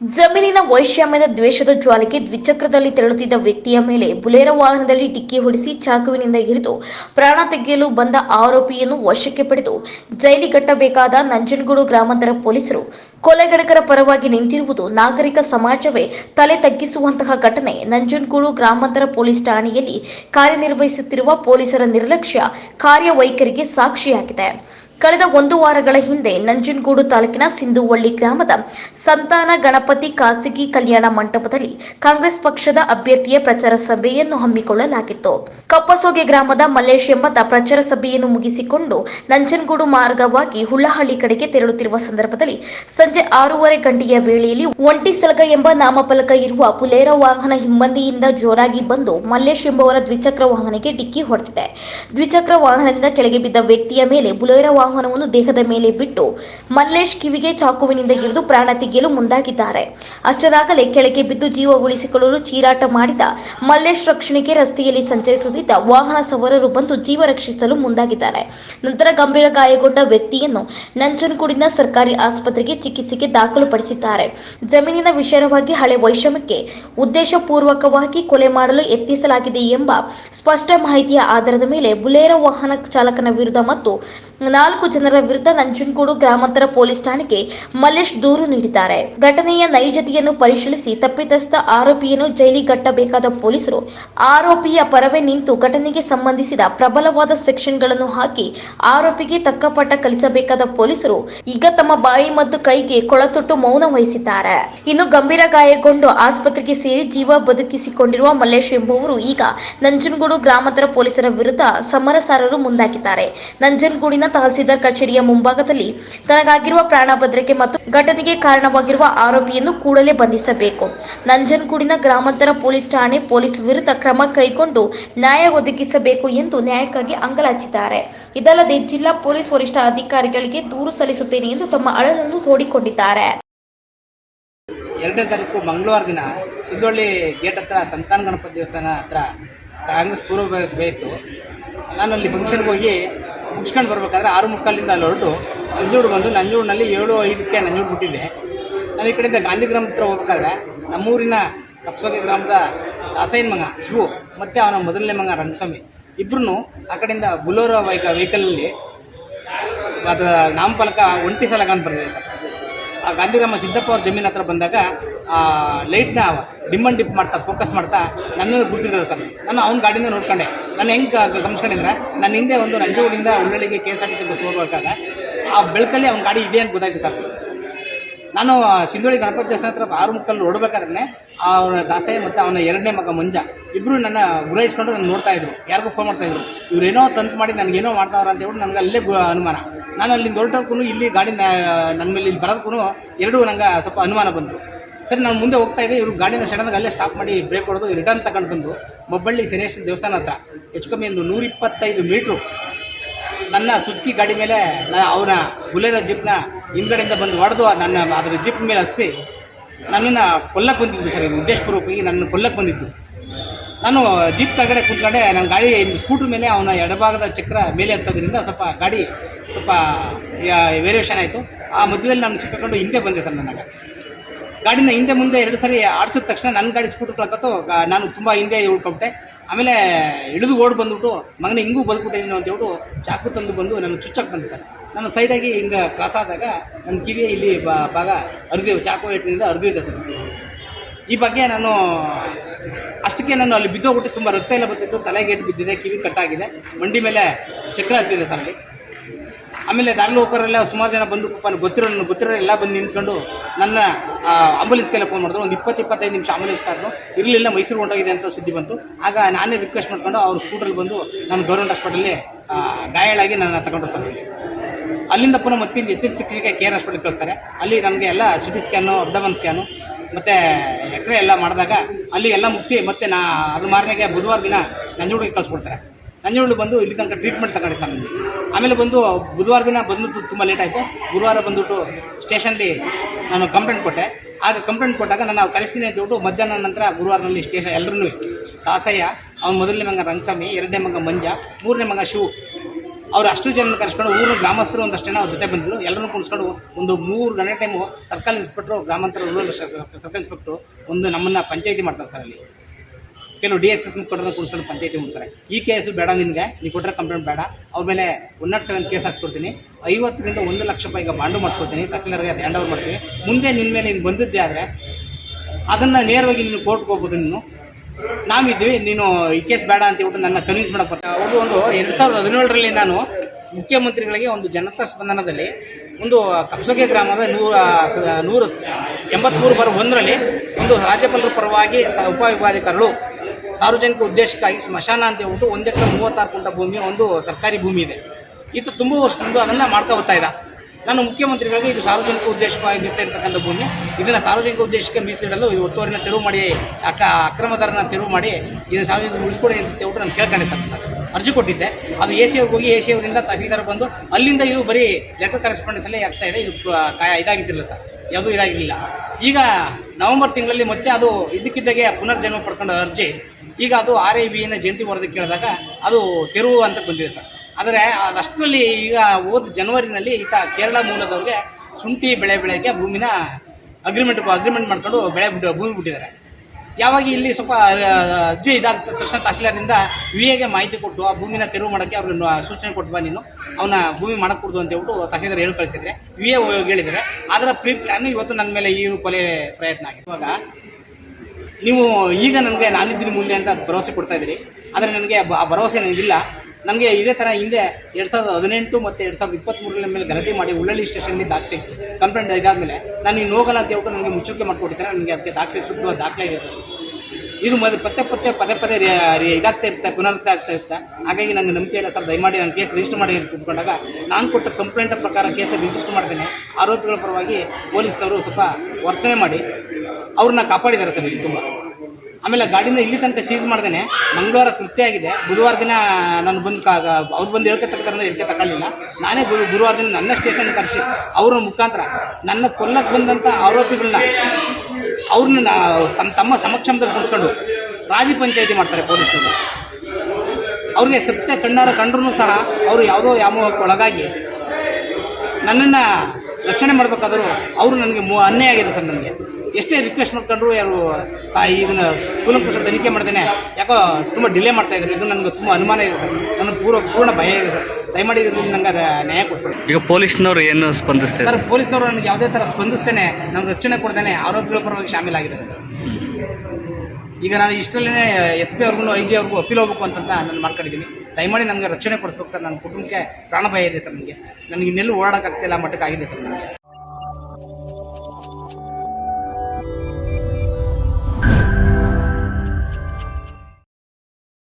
ಜಮೀನಿನ ವೈಷಮ್ಯದ ದ್ವೇಷದ ಜ್ವಾಲೆಗೆ ದ್ವಿಚಕ್ರದಲ್ಲಿ ತೆರಳುತ್ತಿದ್ದ ವ್ಯಕ್ತಿಯ ಮೇಲೆ ಬುಲೆರೋ ವಾಹನದಲ್ಲಿ ಡಿಕ್ಕಿ ಹೊಡೆಸಿ ಚಾಕುವಿನಿಂದ ಇರಿದು ಪ್ರಾಣ ತೆಗೆಯಲು ಬಂದ ಆರೋಪಿಯನ್ನು ವಶಕ್ಕೆ ಪಡೆದು ಜೈಲಿಗಟ್ಟಬೇಕಾದ ನಂಜನಗೂಡು ಗ್ರಾಮಾಂತರ ಪೊಲೀಸರು ಕೊಲೆಗಡಕರ ಪರವಾಗಿ ನಿಂತಿರುವುದು ನಾಗರಿಕ ಸಮಾಜವೇ ತಲೆ ತಗ್ಗಿಸುವಂತಹ ಘಟನೆ. ನಂಜನಗೂಡು ಗ್ರಾಮಾಂತರ ಪೊಲೀಸ್ ಠಾಣೆಯಲ್ಲಿ ಕಾರ್ಯನಿರ್ವಹಿಸುತ್ತಿರುವ ಪೊಲೀಸರ ನಿರ್ಲಕ್ಷ್ಯ ಕಾರ್ಯವೈಖರಿಗೆ ಸಾಕ್ಷಿಯಾಗಿದೆ. ಕಳೆದ ಒಂದು ವಾರಗಳ ಹಿಂದೆ ನಂಜನಗೂಡು ತಾಲೂಕಿನ ಸಿಂಧುವಳ್ಳಿ ಗ್ರಾಮದ ಸಂತಾನ ಗಣಪತಿ ಖಾಸಗಿ ಕಲ್ಯಾಣ ಮಂಟಪದಲ್ಲಿ ಕಾಂಗ್ರೆಸ್ ಪಕ್ಷದ ಅಭ್ಯರ್ಥಿಯ ಪ್ರಚಾರ ಸಭೆಯನ್ನು ಹಮ್ಮಿಕೊಳ್ಳಲಾಗಿತ್ತು. ಕಪ್ಪಸೋಗೆ ಗ್ರಾಮದ ಮಲ್ಲೇಶ್ ಎಂಬತ ಪ್ರಚಾರ ಸಭೆಯನ್ನು ಮುಗಿಸಿಕೊಂಡು ನಂಜನಗೂಡು ಮಾರ್ಗವಾಗಿ ಹುಳ್ಳಹಳ್ಳಿ ಕಡೆಗೆ ತೆರಳುತ್ತಿರುವ ಸಂದರ್ಭದಲ್ಲಿ ಸಂಜೆ ಆರೂವರೆ ಗಂಟೆಯ ವೇಳೆಯಲ್ಲಿ ಒಂಟಿ ಸಲಗ ಎಂಬ ನಾಮಫಲಕ ಇರುವ ಪುಲೇರ ವಾಹನ ಹಿಂಬಂದಿಯಿಂದ ಜೋರಾಗಿ ಬಂದು ಮಲ್ಲೇಶ್ ಎಂಬವರ ದ್ವಿಚಕ್ರ ವಾಹನಕ್ಕೆ ಡಿಕ್ಕಿ ಹೊಡೆದಿದೆ. ದ್ವಿಚಕ್ರ ವಾಹನದಿಂದ ಕೆಳಗೆ ಬಿದ್ದ ವ್ಯಕ್ತಿಯ ಮೇಲೆ ಬುಲೇರೋ ವಾಹನವನ್ನು ದೇಹದ ಮೇಲೆ ಬಿಟ್ಟು ಮಲ್ಲೇಶ್ ಕಿವಿಗೆ ಚಾಕುವಿನಿಂದ ಇರಿದು ಪ್ರಾಣ ತೆಗೆಯಲು ಮುಂದಾಗಿದ್ದಾರೆ. ಅಷ್ಟರಾಗಲೇ ಕೆಳಗೆ ಬಿದ್ದು ಜೀವ ಉಳಿಸಿಕೊಳ್ಳಲು ಚೀರಾಟ ಮಾಡಿದ ಮಲ್ಲೇಶ್ ರಕ್ಷಣೆಗೆ ರಸ್ತೆಯಲ್ಲಿ ಸಂಚರಿಸುತ್ತಿದ್ದ ವಾಹನ ಸವಾರರು ಬಂದು ಜೀವ ರಕ್ಷಿಸಲು ಮುಂದಾಗಿದ್ದಾರೆ. ನಂತರ ಗಂಭೀರ ಗಾಯಗೊಂಡ ವ್ಯಕ್ತಿಯನ್ನು ನಂಜನಗೂಡಿನ ಸರ್ಕಾರಿ ಆಸ್ಪತ್ರೆಗೆ ಚಿಕಿತ್ಸೆಗೆ ದಾಖಲುಪಡಿಸಿದ್ದಾರೆ. ಜಮೀನಿನ ವಿಷಯವಾಗಿ ಹಳೆ ವೈಷಮ್ಯಕ್ಕೆ ಉದ್ದೇಶಪೂರ್ವಕವಾಗಿ ಕೊಲೆ ಮಾಡಲು ಯತ್ನಿಸಲಾಗಿದೆ ಎಂಬ ಸ್ಪಷ್ಟ ಮಾಹಿತಿಯ ಆಧಾರದ ಮೇಲೆ ಬುಲೇರೋ ವಾಹನ ಚಾಲಕನ ವಿರುದ್ಧ ಮತ್ತು ನಾಲ್ಕು ಜನರ ವಿರುದ್ಧ ನಂಜನಗೂಡು ಗ್ರಾಮಾಂತರ ಪೊಲೀಸ್ ಠಾಣೆಗೆ ಮಲ್ಲೇಶ್ ದೂರು ನೀಡಿದ್ದಾರೆ. ಘಟನೆಯ ನೈಜತೆಯನ್ನು ಪರಿಶೀಲಿಸಿ ತಪ್ಪಿತಸ್ಥ ಆರೋಪಿಯನ್ನು ಜೈಲಿಗಟ್ಟಬೇಕಾದ ಪೊಲೀಸರು ಆರೋಪಿಯ ಪರವೇ ನಿಂತು ಘಟನೆಗೆ ಸಂಬಂಧಿಸಿದ ಪ್ರಬಲವಾದ ಸೆಕ್ಷನ್ಗಳನ್ನು ಹಾಕಿ ಆರೋಪಿಗೆ ತಕ್ಕಪಟ್ಟ ಕಲಿಸಬೇಕಾದ ಪೊಲೀಸರು ಈಗ ತಮ್ಮ ಬಾಯಿ ಮತ್ತು ಕೈಗೆ ಕೊಳತೊಟ್ಟು ಮೌನ ವಹಿಸಿದ್ದಾರೆ. ಇನ್ನು ಗಂಭೀರ ಗಾಯಗೊಂಡು ಆಸ್ಪತ್ರೆಗೆ ಸೇರಿ ಜೀವ ಬದುಕಿಸಿಕೊಂಡಿರುವ ಮಲ್ಲೇಶ್ ಎಂಬುವರು ಈಗ ನಂಜನಗೂಡು ಗ್ರಾಮಾಂತರ ಪೊಲೀಸರ ವಿರುದ್ಧ ಸಮರಸಾರರು ಮುಂದಾಗಿದ್ದಾರೆ. ನಂಜನಗೂಡಿನ ತಹಸೀಲ್ದಾರ್ ಕಚೇರಿಯ ಮುಂಭಾಗದಲ್ಲಿ ತನಗಾಗಿರುವ ಪ್ರಾಣ ಮತ್ತು ಘಟನೆಗೆ ಕಾರಣವಾಗಿರುವ ಆರೋಪಿಯನ್ನು ಕೂಡಲೇ ಬಂಧಿಸಬೇಕು. ನಂಜನಗೂಡಿನ ಗ್ರಾಮಾಂತರ ಪೊಲೀಸ್ ಠಾಣೆ ಪೊಲೀಸ್ ವಿರುದ್ಧ ಕ್ರಮ ಕೈಗೊಂಡು ನ್ಯಾಯ ಒದಗಿಸಬೇಕು ಎಂದು ನ್ಯಾಯಕ್ಕಾಗಿ ಅಂಗಲಾಚಿದ್ದಾರೆ. ಇದಲ್ಲದೆ ಜಿಲ್ಲಾ ಪೊಲೀಸ್ ವರಿಷ್ಠ ಅಧಿಕಾರಿಗಳಿಗೆ ದೂರು ಸಲ್ಲಿಸುತ್ತೇನೆ ಎಂದು ತಮ್ಮ ಅಳಲನ್ನು ತೋಡಿಕೊಂಡಿದ್ದಾರೆ. ಎರಡನೇ ತಾರೀಕು ಮಂಗಳವಾರ ದಿನ ಸಿದ್ದೊಳ್ಳಿ ಗೇಟ್ ಹತ್ರ ಸಂತಾನ ಗಣಪತಿ ದೇವಸ್ಥಾನ ಹತ್ರ ಕಾಂಗ್ರೆಸ್ ಪೂರ್ವ ನಾನು ಅಲ್ಲಿ ಫಂಕ್ಷನ್ಗೆ ಹೋಗಿ ಮುಗಿಸ್ಕೊಂಡು ಬರ್ಬೇಕಾದ್ರೆ ಆರು ಮುಕ್ಕಾಲಿಂದ ಅಲ್ಲಿ ಹೊರಟು ನಂಜೂಡು ಬಂದು ನಂಜೂಡಿನಲ್ಲಿ ಏಳು ಐದಕ್ಕೆ ನಂಜೂಡು ಬಿಟ್ಟಿದ್ದೆ. ನಾನು ಈ ಕಡೆಯಿಂದ ಗಾಂಧಿ ಗ್ರಾಮ ಹತ್ರ ಹೋಗ್ಬೇಕಾದ್ರೆ ನಮ್ಮೂರಿನ ಕಪ್ಸೋಗಿ ಗ್ರಾಮದ ದಾಸೈನ್ ಮಗ ಶಿವು, ಮತ್ತು ಅವನ ಮೊದಲನೇ ಮಗ ರಂಗಸ್ವಾಮಿ. ಇಬ್ಬರೂ ಆ ಕಡೆಯಿಂದ ಬುಲೋರೋ ವೈಕ ವೆಹಿಕಲಲ್ಲಿ ಅದು ನಾಮಫಲಕ ಒಂಟಿ ಸಲಕ ಅಂತ ಬಂದಿದೆ ಸರ್. ಆ ಗಾಂಧಿಗ್ರಾಮ ಸಿದ್ದಪ್ಪ ಅವ್ರ ಜಮೀನ್ ಹತ್ರ ಬಂದಾಗ ಆ ಲೈಟ್ನ ಡಿಮ್ ಅಂಡ್ ಡಿಪ್ ಮಾಡ್ತಾ, ಫೋಕಸ್ ಮಾಡ್ತಾ ನನ್ನನ್ನು ಗುರ್ತಿರೋದು ಸರ್. ನಾನು ಅವ್ನ ಗಾಡಿನ ನೋಡ್ಕೊಂಡೆ. ನಾನು ಹೆಂಗೆ ಗಮನಿಸ್ಕೊಂಡಿದ್ರೆ ನನ್ನ ಹಿಂದೆ ಒಂದು ನಂಜನಗೂಡಿಂದ ಉಂಡಳಿಗೆ K S R T C bus ಹೋಗ್ಬೇಕಾದ್ರೆ ಆ ಬೆಳಕಲ್ಲಿ ಅವ್ನ ಗಾಡಿ ಇದೆ ಅಂತ ಗೊತ್ತಾಯ್ತು ಸರ್ ನಾನು ಸಿಂಧೋಳಿ ಗಣಪತಿ ದೇವಸ್ಥಾನ ಹತ್ರ ಆರು ಮುಕ್ಕಲ್ಲಿ ನೋಡ್ಬೇಕಾದ್ರೆ ಅವನ ದಾಸೆ ಮತ್ತು ಅವನ ಎರಡನೇ ಮಗ ಮುಂಜ ಇಬ್ಬರು ನನ್ನ ಗುರೈಸ್ಕೊಂಡು ನಾನು ನೋಡ್ತಾ ಇದ್ರು. ಯಾರಿಗೂ ಫೋನ್ ಮಾಡ್ತಾ ಇದ್ರು. ಇವ್ರೇನೋ ತಂತು ಮಾಡಿ ನನಗೇನೋ ಮಾಡ್ತಾವ್ರ ಅಂತ ಹೇಳಿ ನನಗೆ ಅಲ್ಲೇ ಅನುಮಾನ. ನಾನು ಅಲ್ಲಿಂದ ಹೊರಟಕ್ಕೂ ಇಲ್ಲಿ ಗಾಡಿ ನನ್ನ ಮೇಲೆ ಇಲ್ಲಿ ಬರೋದಕ್ಕೂ ಎರಡೂ ನಂಗೆ ಸ್ವಲ್ಪ ಅನುಮಾನ ಬಂತು. ಸರಿ, ನಾನು ಮುಂದೆ ಹೋಗ್ತಾ ಇದ್ದೆ, ಇವ್ರು ಗಾಡಿನ ಸಡನ್ನಾಗಿ ಅಲ್ಲೇ ಸ್ಟಾಪ್ ಮಾಡಿ ಬ್ರೇಕ್ ಹೊಡೆದು ರಿಟರ್ನ್ ತಗೊಂಡು ಬಂದು ಮೊಬ್ಬಳ್ಳಿ ಶನೇಶ್ವರ ದೇವಸ್ಥಾನ ಹತ್ರ ಹೆಚ್ಚು ಕಮ್ಮಿ ಒಂದು ನೂರಿಪ್ಪತ್ತೈದು ಮೀಟ್ರು ನನ್ನ ಸುಜುಕಿ ಗಾಡಿ ಮೇಲೆ ನಾನು ಅವನ ಬುಲೆರೋ ಜಿಪ್ನ ಹಿಂದ್ಗಡೆಯಿಂದ ಬಂದು ಹೊಡೆದು ನನ್ನ ಅದರ ಜಿಪ್ ಮೇಲೆ ಹಸಿ ನನ್ನನ್ನು ಕೊಲ್ಲಕ್ಕೆ ಬಂದಿದ್ದು ಸರ್, ಇದು ಉದ್ದೇಶಪೂರ್ವಕವಾಗಿ ನನ್ನ ಕೊಲ್ಲಕ್ಕೆ ಬಂದಿದ್ದು. ನಾನು ಜೀಪ್ ಕೆಳಗಡೆ ಕೂತ್ಕೊಂಡೆ, ನನ್ನ ಗಾಡಿ ಸ್ಕೂಟ್ರ್ ಮೇಲೆ ಅವನ ಎಡಭಾಗದ ಚಕ್ರ ಮೇಲೆ ಹತ್ತೋದ್ರಿಂದ ಸ್ವಲ್ಪ ಗಾಡಿ ಸ್ವಲ್ಪ ವೇರಿಯೇಷನ್ ಆಯಿತು. ಆ ಮಧ್ಯದಲ್ಲಿ ನಾನು ಸಿಕ್ಕಾಕೊಂಡು ಹಿಂದೆ ಬಂದೆ ಸರ್ ನನಗೆ ಗಾಡಿನ ಹಿಂದೆ ಮುಂದೆ ಎರಡು ಸರಿ ಆಡಿಸಿದ ತಕ್ಷಣ ನನ್ನ ಗಾಡಿ ಸ್ಕೂಟ್ರ್ ಕಳ್ಕೊತು ನಾನು ತುಂಬ ಹಿಂದೆ ಉಳ್ಕೊಂಬಿಟ್ಟೆ ಆಮೇಲೆ ಹಿಡಿದು ಓಡ್ ಬಂದ್ಬಿಟ್ಟು, ಮಗನ ಹಿಂಗೂ ಬದುಕ್ಬಿಟ್ಟಿದ್ದೀನಿ ಅಂತ ಹೇಳ್ಬಿಟ್ಟು ಚಾಕು ತಂದು ಬಂದು ನನ್ನ ಚುಚ್ಚಕ್ಕೆ ಬಂದೆ ಸರ್. ನನ್ನ ಸೈಡಾಗಿ ಹಿಂಗೆ ಕ್ರಾಸ್ ಆದಾಗ ನನ್ನ ಕಿವಿ ಇಲ್ಲಿ ಭಾಗ ಅರ್ದಿ ಚಾಕು ಏಟಿನಿಂದ ಅರ್ದಿದೆ ಸರ್. ಈ ಬಗ್ಗೆ ನಾನು ಅಷ್ಟಕ್ಕೆ ನಾನು ಅಲ್ಲಿ ಬಿದ್ದೋಗ್ಬಿಟ್ಟು ತುಂಬ ರಕ್ತ ಎಲ್ಲ ಬರ್ತಿತ್ತು ತಲೆಗೆ ಏಟು ಬಿದ್ದಿದೆ, ಕಿವಿ ಕಟ್ಟಾಗಿದೆ, ಮಂಡಿ ಮೇಲೆ ಚಕ್ರ ಹತ್ತಿದೆ ಸರ್ ಅಲ್ಲಿ. ಆಮೇಲೆ ದಾರಿಲಿ ಹೋಗೋರೆಲ್ಲ ಸುಮಾರು ಜನ ಬಂದು ಪಪ್ಪ ಗೊತ್ತಿರೋ ನನಗೆ ಗೊತ್ತಿರೋ ಎಲ್ಲ ಬಂದು ನಿಂತ್ಕೊಂಡು ನನ್ನ ಆಂಬುಲೆನ್ಸ್ಗೆಲ್ಲ ಫೋನ್ ಮಾಡಿದ್ರು. ಒಂದು ಇಪ್ಪತ್ತು, ಇಪ್ಪತ್ತೈದು ನಿಮಿಷ ಆಂಬುಲೆನ್ಸ್ ಕಾರ್ನು ಇರಲಿಲ್ಲ ಮೈಸೂರು ಹೊಂಟೋಗಿದೆ ಅಂತ ಸುದ್ದಿ ಬಂತು. ಆಗ ನಾನೇ ರಿಕ್ವೆಸ್ಟ್ ಮಾಡ್ಕೊಂಡು ಅವ್ರ ಸ್ಕೂಟ್ರಲ್ಲಿ ಬಂದು ನಾನು ಗೌರ್ಮೆಂಟ್ ಹಾಸ್ಪಿಟಲಲ್ಲಿ ಗಾಯಾಳಾಗಿ ನನ್ನ ತಗೊಂಡ್ರು ಸರ್ ಅಲ್ಲಿಂದ ಪುನಃ ಮತ್ತೆ ಹೆಚ್ಚಿನ ಶಿಕ್ಷಕ ಕೇರ್ ಆರ್ ಹಾಸ್ಪಿಟಲ್ ಕಳಿಸ್ತಾರೆ. ಅಲ್ಲಿ ನನಗೆ ಎಲ್ಲ C T scan abdomen scan ಮತ್ತು ಎಕ್ಸ್ರೇ ಎಲ್ಲ ಮಾಡಿದಾಗ ಅಲ್ಲಿ ಎಲ್ಲ ಮುಗಿಸಿ ಮತ್ತೆ ನಾ ಅದ್ರ ಮಾರನೆಗೆ ಬುಧವಾರ ದಿನ ನಂಜುಗೂಡಿಗೆ ಕಳಿಸ್ಕೊಡ್ತಾರೆ ನಂಜನಗೂಡು ಬಂದು ಇಲ್ಲಿ ತನಕ ಟ್ರೀಟ್ಮೆಂಟ್ ತಗೊಂಡೆ ಸರ್ ಆಮೇಲೆ ಬಂದು ಬುಧವಾರ ದಿನ ಬಂದು ತುಂಬ ಲೇಟ್ ಆಯಿತು. ಗುರುವಾರ ಬಂದುಬಿಟ್ಟು ಸ್ಟೇಷನಲ್ಲಿ ನಾನು ಕಂಪ್ಲೇಂಟ್ ಕೊಟ್ಟೆ. ಆಗ ಕಂಪ್ಲೇಂಟ್ ಕೊಟ್ಟಾಗ ನಾನು ಕಳಿಸ್ತೀನಿ ಅಂತ ಹೇಳ್ಬಿಟ್ಟು ಮಧ್ಯಾಹ್ನ ನಂತರ ಗುರುವಾರನಲ್ಲಿ ಸ್ಟೇಷನ್ ಎಲ್ಲರೂ ದಾಸಯ್ಯ, ಅವ್ನ ಮೊದಲನೇ ಮಗ ರಂಗಸ್ವಾಮಿ, ಎರಡನೇ ಮಗ ಮಂಜ, ಮೂರನೇ ಮಗ ಶಿವ. ಅವ್ರು ಅಷ್ಟು ಜನ ಕರೆಸ್ಕೊಂಡು ಊರಿನ ಗ್ರಾಮಸ್ಥರು ಒಂದಷ್ಟು ಜನ ಅವ್ರ ಜೊತೆ ಬಂದರು. ಎಲ್ಲರೂ ಕುಣಿಸ್ಕೊಂಡು ಒಂದು ಮೂರು ಗಂಟೆ ಟೈಮು ಸರ್ಕಲ್ ಇನ್ಸ್ಪೆಕ್ಟ್ರು ಗ್ರಾಮಾಂತರ ರೂರಲ್ ಸರ್ಕಲ್ ಇನ್ಸ್ಪೆಕ್ಟ್ರು ಒಂದು ನಮ್ಮನ್ನು ಪಂಚಾಯಿತಿ ಮಾಡ್ತಾರೆ ಸರ್ ಅಲ್ಲಿ. ಕೆಲವು ಡಿ ಎಸ್ ಎಸ್ ಮುಖಂಡರನ್ನ ಕೂರಿಸ್ಕೊಂಡು ಪಂಚಾಯತಿ ಮಾಡ್ತಾರೆ. ಈ ಕೇಸು ಬೇಡ ನಿನಗೆ ನೀವು ಕೊಟ್ಟರೆ ಕಂಪ್ಲೇಂಟ್ ಬೇಡ. ಅವ್ರ ಮೇಲೆ ಒನ್ ನಾಟ್ ಸೆವೆನ್ ಕೇಸ್ ಹಾಕ್ಕೊಡ್ತೀನಿ ಐವತ್ತರಿಂದ ಒಂದು ಲಕ್ಷ ರೂಪಾಯಿ ಈಗ ಬಾಂಡು ಮಾಡಿಸ್ಕೊಡ್ತೀನಿ, ತಹಸೀಲ್ದಾರ್ಗೆ ಅದು ಹ್ಯಾಂಡ್ ಓವರ್ ಮಾಡ್ತೀವಿ ಮುಂದೆ ನಿನ್ನ ಮೇಲೆ ನೀನು ಬಂದಿದ್ದೆ ಆದರೆ, ಅದನ್ನು ನೇರವಾಗಿ ನೀನು ಕೋರ್ಟ್ಗೆ ಹೋಗ್ಬೋದು ನೀನು. ನಾವಿದ್ವಿ ನೀನು ಈ ಕೇಸ್ ಬೇಡ ಅಂತ ಹೇಳ್ಬಿಟ್ಟು ನನ್ನ ಕನ್ವಿನ್ಸ್ ಮಾಡಕ್ಕೆ ಬರ್ತಾ ಅವರು ಒಂದು ಎರಡು ಸಾವಿರದ ಹದಿನೇಳರಲ್ಲಿ ನಾನು ಮುಖ್ಯಮಂತ್ರಿಗಳಿಗೆ ಒಂದು ಜನತಾ ಸ್ಪಂದನದಲ್ಲಿ ಒಂದು ಕಪ್ಸಗೆ ಗ್ರಾಮದ ನೂರ ನೂರು ಎಂಬತ್ತ್ಮೂರು ಬರ ಒಂದರಲ್ಲಿ ಒಂದು ರಾಜ್ಯಪಾಲರ ಪರವಾಗಿ ಉಪವಿಭಾಗಾಧಿಕಾರಿಗಳು ಸಾರ್ವಜನಿಕ ಉದ್ದೇಶಕ್ಕಾಗಿ ಸ್ಮಶಾನ ಅಂತ ಹೇಳ್ಬಿಟ್ಟು ಒಂದು ಎಕರೆ ಮೂವತ್ತಾರು ಕುಂಟ ಭೂಮಿ, ಒಂದು ಸರ್ಕಾರಿ ಭೂಮಿ ಇದೆ. ಇದು ತುಂಬ ವರ್ಷದಿಂದ ಅದನ್ನು ಮಾಡ್ತಾ ಹೋಗ್ತಾ ಇದ್ದ ನಾನು ಮುಖ್ಯಮಂತ್ರಿಗಳಿಗೆ ಇದು ಸಾರ್ವಜನಿಕ ಉದ್ದೇಶಕ್ಕಾಗಿ ಮೀಸಲಿರ್ತಕ್ಕಂಥ ಭೂಮಿ. ಇದನ್ನು ಸಾರ್ವಜನಿಕ ಉದ್ದೇಶಕ್ಕೆ ಮೀಸಲಿಡಲು ಇದು ಒತ್ತುವರಿನ ತೆರವು ಮಾಡಿ ಅಕ್ಕ ಅಕ್ರಮದಾರನ ತೆರವು ಮಾಡಿ ಇದನ್ನು ಸಾರ್ವಜನಿಕ ಉಳಿಸ್ಕೊಡಿ ಅಂತ ಹೇಳ್ಬಿಟ್ಟು ನಾನು ಕೇಳ್ಕೊಂಡೆ ಸರ್. ಅರ್ಜಿ ಕೊಟ್ಟಿದ್ದೆ. ಅದು ಎ ಸಿ ಹೋಗಿ ಎ ಸಿ ಅವರಿಂದ ತಹಸೀಲ್ದಾರ್ ಬಂದು ಅಲ್ಲಿಂದ ಇದು ಬರೀ ಲೆಟರ್ ಕರೆಸ್ಪಾಂಡೆನ್ಸಲ್ಲೇ ಆಗ್ತಾ ಇದೆ. ಇದು ಇದಾಗಿದ್ದಿಲ್ಲ ಸರ್. ಯಾವುದೂ ಇದಾಗಿರಲಿಲ್ಲ. ಈಗ ನವೆಂಬರ್ ತಿಂಗಳಲ್ಲಿ ಮತ್ತೆ ಅದು ಇದಕ್ಕಿದ್ದಾಗೆ ಪುನರ್ಜನ್ಮ ಪಡ್ಕೊಂಡು ಅರ್ಜಿ ಈಗ ಅದು ಆರ್ ಐ ಬಿಯನ್ನು ಜಂಟಿ ವರದಿ ಕೇಳಿದಾಗ ಅದು ತೆರವು ಅಂತ ಬಂದಿದೆ ಸರ್. ಆದರೆ ಅದಷ್ಟರಲ್ಲಿ ಈಗ ಹೋದ ಜನವರಿನಲ್ಲಿ ಈತ ಕೇರಳ ಮೂಲದವ್ರಿಗೆ ಶುಂಠಿ ಬೆಳೆ ಬೆಳೆಗೆ ಭೂಮಿನ ಅಗ್ರಿಮೆಂಟ್ ಅಗ್ರಿಮೆಂಟ್ ಮಾಡ್ಕೊಂಡು ಬೆಳೆ ಬಿಟ್ಟು ಭೂಮಿ ಬಿಟ್ಟಿದ್ದಾರೆ. ಯಾವಾಗ ಇಲ್ಲಿ ಸ್ವಲ್ಪ ಅಜ್ಜಿ ಅರ್ಜಿ ಇದಾದ ತಕ್ಷಣ ತಹಸೀಲ್ದಾರಿಂದ ವಿ ಎಗೆ ಮಾಹಿತಿ ಕೊಟ್ಟು ಆ ಭೂಮಿನ ತೆರವು ಮಾಡೋಕ್ಕೆ ಅವ್ರನ್ನ ಸೂಚನೆ ಕೊಟ್ಟು ಬಾ ನೀನು, ಅವನ ಭೂಮಿ ಮಾಡಕ್ಕೆ ಅಂತ ಹೇಳ್ಬಿಟ್ಟು ತಹಸೀಲ್ದಾರ್ ಹೇಳಿ ಕಳಿಸಿದ್ರೆ ವಿ ಎ ಹೇಳಿದರೆ ಅದರ ಪ್ರೀ ಇವತ್ತು ನನ್ನ ಮೇಲೆ ಈ ಕೊಲೆ ಪ್ರಯತ್ನ ಆಗಿದೆ ಇವಾಗ ನೀವು ಈಗ ನನಗೆ ನಾನಿದ್ದೀನಿ ಮುಂದೆ ಅಂತ ಭರವಸೆ ಕೊಡ್ತಾ ಇದ್ದೀರಿ. ಆದರೆ ನನಗೆ ಆ ಭರವಸೆ ನನಗಿಲ್ಲ. ನನಗೆ ಇದೇ ಥರ ಹಿಂದೆ ಎರಡು ಸಾವಿರದ ಹದಿನೆಂಟು ಮತ್ತು ಎರಡು ಸಾವಿರದ ಇಪ್ಪತ್ತ್ಮೂರರ ಮೇಲೆ ಗಲಾಟೆ ಮಾಡಿ ಉಳ್ಳಳ್ಳಿ ಸ್ಟೇಷನ್ಗೆ ದಾಖಲೆ ಕಂಪ್ಲೇಂಟ್ ಇದಾದಮೇಲೆ ನಾನು ಈಗ ಹೋಗಲ್ಲ ಅಂತ ಹೇಳ್ಬಿಟ್ಟು ನನಗೆ ಮುಚ್ಚುಕೆ ಮಾಡಿಕೊಟ್ಟಿದ್ದಾರೆ. ನನಗೆ ಅದಕ್ಕೆ ದಾಖಲೆ ಸುಟ್ಟು ದಾಖಲೆ ಇದೆ. ಇದು ಮೊದಲು ಪತ್ತೆ ಪತ್ತೆ ಪದೇ ಪದೇ ಇದಾಗ್ತಾ ಇರುತ್ತೆ ಪುನರ್ತ ಆಗ್ತಾ ಇರುತ್ತೆ ಹಾಗಾಗಿ ನನಗೆ ನಂಬಿಕೆ ಇಲ್ಲ ಸರ್. ದಯಮಾಡಿ ನಾನು ಕೇಸ್ ರಿಜಿಸ್ಟರ್ ಮಾಡಿ ಅಂತ ಕೂತ್ಕೊಂಡಾಗ ನಾನು ಕೊಟ್ಟ ಕಂಪ್ಲೇಂಟ್ ಪ್ರಕಾರ ಕೇಸ್ ರಿಜಿಸ್ಟರ್ ಮಾಡ್ತೇನೆ. ಆರೋಪಿಗಳ ಪರವಾಗಿ ಪೊಲೀಸ್ನವರು ಸ್ವಲ್ಪ ವರ್ತನೆ ಮಾಡಿ. ಅವ್ರನ್ನ ಕಾಪಾಡಿದ್ದಾರೆ ಸರ್ ಇಲ್ಲಿ ತುಂಬ. ಆಮೇಲೆ ಗಾಡಿನ ಇಲ್ಲಿ ತನಕ ಸೀಸ್ ಮಾಡ್ದೇನೆ. ಮಂಗಳವಾರ ತೃಪ್ತಿ ಆಗಿದೆ. ಬುಧವಾರ ದಿನ ನಾನು ಬಂದು ಅವ್ರು ಬಂದು ಹೇಳ್ಕೆ ತಗೋತಾರೆ ಹೇಳ್ಕೆ ತಗೊಳ್ಳಿಲ್ಲ ನಾನೇ ಗುರು ಗುರುವಾರ ದಿನ ನನ್ನ ಸ್ಟೇಷನ್ ಕರೆಸಿ ಅವ್ರ ಮುಖಾಂತರ ನನ್ನ ಕೊಲ್ಲಕ್ಕೆ ಬಂದಂಥ ಆರೋಪಿಗಳನ್ನ ಅವ್ರನ್ನ ಸಮ್ ತಮ್ಮ ಸಮಕ್ಷಮದಲ್ಲಿ ಕೂರಿಸ್ಕೊಂಡು ರಾಜಿ ಪಂಚಾಯಿತಿ ಮಾಡ್ತಾರೆ ಪೊಲೀಸರು ಅವ್ರಿಗೆ ಸತ್ಯ ಕಣ್ಣಾರ ಕಂಡ್ರೂ ಸಹ ಅವರು ಯಾವುದೋ ವ್ಯಾಮೋಹಕ್ಕೆ ಒಳಗಾಗಿ ನನ್ನನ್ನು ರಕ್ಷಣೆ ಮಾಡಬೇಕಾದರೂ ಅವರು ನನಗೆ ಮು ಅನ್ಯಾಯ ಆಗಿದೆ ಸರ್ ನನಗೆ. ಎಷ್ಟೇ ರಿಕ್ವೆಸ್ಟ್ ಮಾಡ್ಕೊಂಡ್ರು ಯಾರು ಸಾ ಇದನ್ನು ಕೂಲಂಕುಷ ತನಿಖೆ ಮಾಡ್ತೇನೆ ಯಾಕೋ ತುಂಬ ಡಿಲೇ ಮಾಡ್ತಾ ಇದ್ದಾರೆ. ಇದು ನನಗೆ ತುಂಬ ಅನುಮಾನ ಇದೆ ಸರ್. ನನ್ನ ಪೂರ್ವ ಪೂರ್ಣ ಭಯ ಇದೆ ಸರ್. ದಯಮಾಡಿ ಇದರಿಂದ ನಂಗೆ ನ್ಯಾಯ ಕೊಡ್ತಾರೆ ಈಗ ಪೊಲೀಸ್ನವರು ಏನು ಸ್ಪಂದಿಸ್ತಾರೆ ಸರ್ ಪೊಲೀಸ್ನವರು ನನಗೆ ಯಾವುದೇ ಥರ ಸ್ಪಂದಿಸ್ತೇನೆ ನನಗೆ ರಕ್ಷಣೆ ಕೊಡ್ತೇನೆ ಆರೋಪಿಗಳ ಪರವಾಗಿ ಶಾಮೀಲಾಗಿದೆ ಸರ್. ಈಗ ನಾನು ಇಷ್ಟರಲ್ಲೇ ಎಸ್ ಪಿ ಅವ್ರಿಗೂ ಐ ಜಿ ಅವ್ರಿಗೂ ಅಪೀಲ್ ಹೋಗ್ಬೇಕು ಅಂತ ನಾನು ಮಾಡ್ಕೊಂಡಿದ್ದೀನಿ. ದಯಮಾಡಿ ನನಗೆ ರಕ್ಷಣೆ ಕೊಡಿಸ್ಬೇಕು ಸರ್. ನನ್ನ ಕುಟುಂಬಕ್ಕೆ ಪ್ರಾಣ ಭಯ ಇದೆ ಸರ್ ನನಗೆ. ನನಗೆ ಇನ್ನೆಲ್ಲೂ ಓಡಾಡೋಕ್ಕಾಗ್ತಿಲ್ಲ ಮಟ್ಟಕ್ಕಾಗಿದೆ ಸರ್ ನನಗೆ